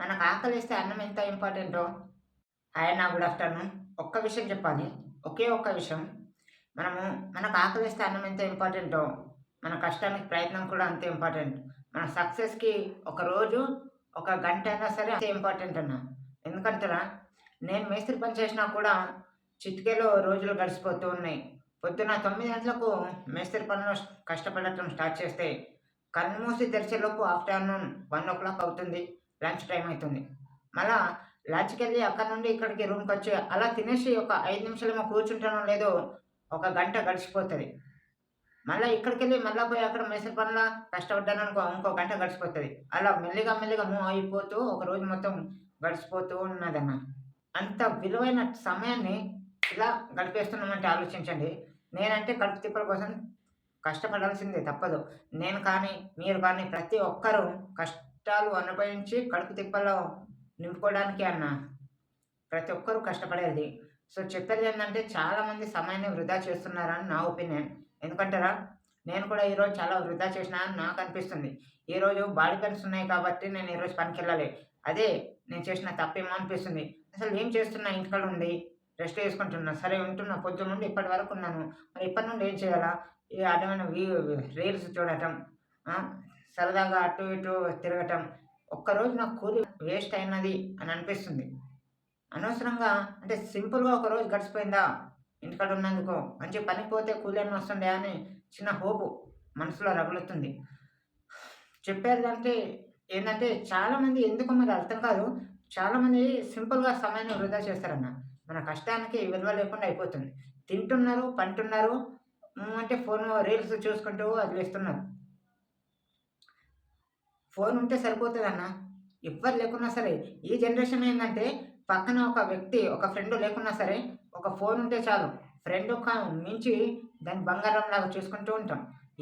మనకు ఆకలిస్తే అన్నం ఎంత ఇంపార్టెంటో? ఆయన గుడ్ ఆఫ్టర్నూన్. ఒక్క విషయం చెప్పాలి. ఒకే ఒక్క విషయం. మనము మనకు ఆకలిస్తే అన్నం ఎంత ఇంపార్టెంటో? మన కష్టానికి ప్రయత్నం కూడా అంతే ఇంపార్టెంట్. మన సక్సెస్కి ఒక రోజు ఒక గంట అయినా సరే అంతే ఇంపార్టెంట్ అన్న. ఎందుకంటారా నేను మేస్త్రి పని చేసినా కూడా చిటికేలో రోజులు గడిచిపోతూ ఉన్నాయి. పొద్దున తొమ్మిది గంటలకు మేస్త్రి పనులు కష్టపడటం స్టార్ట్ చేస్తే కన్ను మూసి తెరిచేలోపు ఆఫ్టర్నూన్ వన్ ఓ క్లాక్ అవుతుంది. లంచ్ టైం అవుతుంది మళ్ళా లంచ్కి వెళ్ళి అక్కడ నుండి ఇక్కడికి రూమ్కి వచ్చి అలా తినేసి ఒక ఐదు నిమిషాలేమో కూర్చుంటానో లేదో ఒక గంట గడిచిపోతుంది. మళ్ళీ ఇక్కడికి వెళ్ళి మళ్ళీ పోయి అక్కడ మేసరి పనుల కష్టపడ్డాను అనుకో ఇంకో గంట గడిచిపోతుంది. అలా మెల్లిగా మెల్లిగా మూవ్ అయిపోతూ ఒక రోజు మొత్తం గడిచిపోతూ ఉన్నదన్న. అంత విలువైన సమయాన్ని ఇలా గడిపేస్తున్నామంటే ఆలోచించండి. నేనంటే కడుపు తిప్పల కోసం కష్టపడాల్సిందే తప్పదు. నేను కానీ మీరు కానీ ప్రతి ఒక్కరూ కష్టాలు అనుభవించి కడుపు తిప్పలో నింపుకోవడానికి అన్న. ప్రతి ఒక్కరూ కష్టపడేది. సో చెప్పేది ఏంటంటే చాలామంది సమయాన్ని వృధా చేస్తున్నారని నా ఒపీనియన్. ఎందుకంటారా? నేను కూడా ఈరోజు చాలా వృధా చేసినా అని నాకు అనిపిస్తుంది. ఈరోజు బాడీ పెయిన్స్ ఉన్నాయి కాబట్టి నేను ఈరోజు పనికి వెళ్ళాలి. అదే నేను చేసిన తప్పేమో అనిపిస్తుంది. అసలు ఏం చేస్తున్నా? ఇంటికాడ ఉండి రెస్ట్ చేసుకుంటున్నా సరే ఉంటున్నా. పొద్దున్న నుండి ఇప్పటి వరకు ఉన్నాను. మరి ఇప్పటి నుండి ఏం చేయాలా? ఈ అడ్డమైన రీల్స్ చూడటం సరదాగా అటు ఇటు తిరగటం ఒక్కరోజు నాకు కూలి వేస్ట్ అయినది అని అనిపిస్తుంది. అనవసరంగా అంటే సింపుల్గా ఒక రోజు గడిచిపోయిందా? ఇంటికాడ ఉన్నందుకు. మంచి పని పోతే కూలి అని వస్తుండే అని చిన్న హోపు మనసులో రగులుతుంది. చెప్పేది అంటే ఏంటంటే చాలామంది ఎందుకు మరి అర్థం కాదు. చాలామంది సింపుల్గా సమయాన్ని వృధా చేస్తారన్న. మన కష్టానికి విలువ లేకుండా అయిపోతుంది. తింటున్నారు పంటున్నారు అంటే ఫోన్ రీల్స్ చూసుకుంటూ వదిలేస్తున్నారు. ఫోన్ ఉంటే సరిపోతుంది అన్న ఎవ్వరు లేకున్నా సరే ఈ జనరేషన్ ఏంటంటే పక్కన ఒక వ్యక్తి ఒక ఫ్రెండ్ లేకున్నా సరే ఒక ఫోన్ ఉంటే చాలు ఫ్రెండ్ ఒక మించి దాన్ని బంగారం లాగా చూసుకుంటూ ఉంటాం.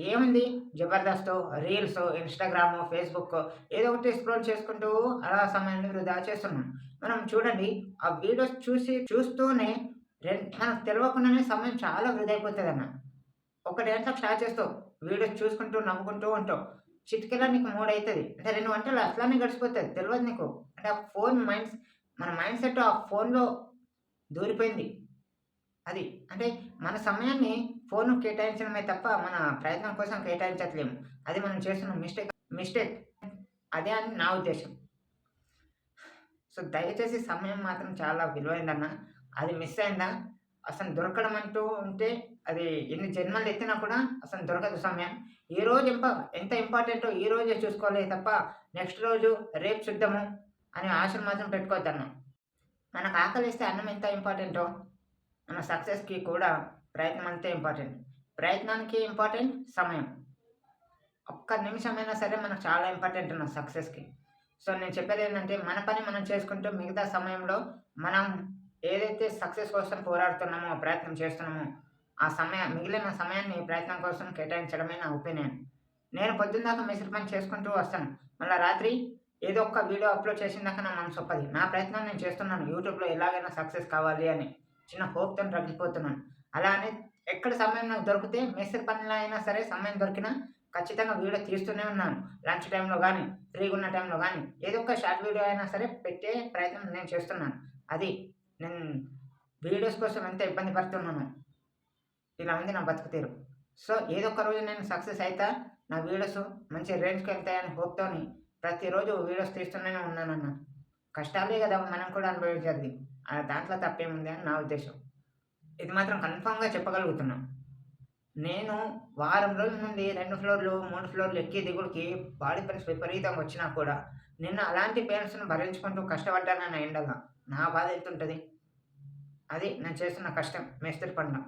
ఏముంది? జబర్దస్త్ రీల్స్ ఇన్స్టాగ్రామ్ ఫేస్బుక్ ఏదో ఒకటి స్క్రోల్ చేసుకుంటూ అలా సమయాన్ని వృధా చేస్తున్నాం. మనం చూడండి ఆ వీడియోస్ చూసి చూస్తూనే రెం మనకు తెలియకుండానే సమయం చాలా వృధా అయిపోతుంది అన్న ఒకటి డేట్లో స్టార్ట్ చేస్తావు వీడియోస్ చూసుకుంటూ నవ్వుకుంటూ ఉంటావు. చిటికెలా నీకు మూడు అవుతుంది అంటే రెండు గంటలు అట్లానే గడిచిపోతుంది. తెలియదు నీకు? అంటే ఆ ఫోన్ మైండ్ మన మైండ్ సెట్ ఆ ఫోన్లో దూరిపోయింది. అది. అంటే మన సమయాన్ని ఫోన్ కేటాయించడమే తప్ప మన ప్రయత్నం కోసం కేటాయించట్లేము. అది మనం చేస్తున్న మిస్టేక్ మిస్టేక్. అదే అని నా ఉద్దేశం. సో దయచేసి సమయం మాత్రం చాలా విలువైందన్న. అది మిస్ అయిందా? అసలు దొరకడం అంటూ ఉంటే అది ఎన్ని జన్మలు ఎత్తినా కూడా అసలు దొరకదు సమయం. ఈ రోజు ఇంప ఎంత ఇంపార్టెంటో ఈ రోజే చూసుకోవాలి తప్ప నెక్స్ట్ రోజు రేపు చూద్దాము అనే ఆశలు మాత్రం పెట్టుకోవద్దన్న మనకు ఆకలిస్తే అన్నం ఎంత ఇంపార్టెంటో మన సక్సెస్కి కూడా ప్రయత్నం అంతే ఇంపార్టెంట్. ప్రయత్నానికి ఇంపార్టెంట్ సమయం. ఒక్క నిమిషమైనా సరే మనకు చాలా ఇంపార్టెంట్ ఉన్న సక్సెస్కి. సో నేను చెప్పేది ఏంటంటే మన పని మనం చేసుకుంటూ మిగతా సమయంలో మనం ఏదైతే సక్సెస్ కోసం పోరాడుతున్నామో ప్రయత్నం చేస్తున్నామో ఆ సమయం మిగిలిన సమయాన్ని ప్రయత్నం కోసం కేటాయించడమే నా ఒపీనియన్. నేను పొద్దున్న దాకా పని చేసుకుంటూ వస్తాను. మళ్ళీ రాత్రి ఏదో ఒక వీడియో అప్లోడ్ చేసిన దాకా నా మనసు ఒప్పది. నా ప్రయత్నం నేను చేస్తున్నాను. యూట్యూబ్లో ఎలాగైనా సక్సెస్ కావాలి అని చిన్న హోప్తో రగిలిపోతున్నాను. అలా అని ఎక్కడ సమయం నాకు దొరికితే మేస్త్రి పనిలో అయినా సరే సమయం దొరికినా ఖచ్చితంగా వీడియో తీస్తూనే ఉన్నాను. లంచ్ టైంలో కానీ ఫ్రీగా ఉన్న టైంలో కానీ ఏదో ఒక షార్ట్ వీడియో అయినా సరే పెట్టే ప్రయత్నం నేను చేస్తున్నాను. అది నేను వీడియోస్ కోసం ఎంత ఇబ్బంది పడుతున్నాను ఇలా ఉంది నా బతుకుతీరు సో ఏదో ఒక రోజు నేను సక్సెస్ అవుతా నా వీడియోస్ మంచి రేంజ్కి వెళ్తాయని హోప్తోని ప్రతిరోజు వీడియోస్ తీస్తూనే ఉన్నానన్న. కష్టాలే కదా మనం కూడా అనుభవించేది. ఆ దాంట్లో తప్పేముంది అని నా ఉద్దేశం. ఇది మాత్రం కన్ఫామ్గా చెప్పగలుగుతున్నాను నేను వారం రోజుల నుండి రెండు ఫ్లోర్లు మూడు ఫ్లోర్లు ఎక్కి దిగుడికి బాడీ పెయిన్స్ విపరీతంగా వచ్చినా కూడా నిన్న అలాంటి పెయిన్స్ను భరించుకుంటూ కష్టపడ్డాను నా ఎండగా నా బాధ ఎంతుంటుంది? అది నేను చేస్తున్న కష్టం మేస్త్రి పడిన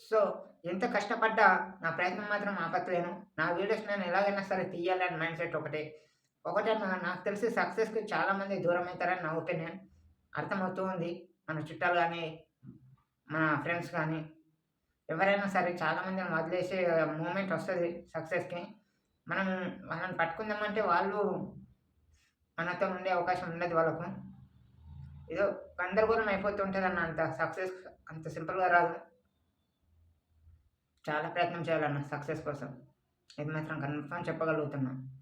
సో ఎంత కష్టపడ్డా నా ప్రయత్నం మాత్రం ఆపట్లేను. నా వీడియోస్ నేను ఎలాగైనా సరే తీయాలని మైండ్ సెట్ ఒకటే. ఒకటే నాకు తెలిసి సక్సెస్కి చాలామంది దూరం అవుతారని నా ఒపీనియన్. అర్థమవుతూ ఉంది. మన చుట్టాలు కానీ మన ఫ్రెండ్స్ కానీ. ఎవరైనా సరే చాలామందిని వదిలేసే మూమెంట్ వస్తుంది సక్సెస్కి. మనం వాళ్ళని పట్టుకుందామంటే వాళ్ళు మనతో ఉండే అవకాశం ఉండదు వాళ్ళకు. ఏదో గందరగోళం అయిపోతుంటుంది అన్న అంత సక్సెస్ అంత సింపుల్గా రాదు. చాలా ప్రయత్నం చేయాలన్న సక్సెస్ కోసం. ఇది మాత్రం కన్ఫర్మ్ చెప్పగలుగుతున్నాను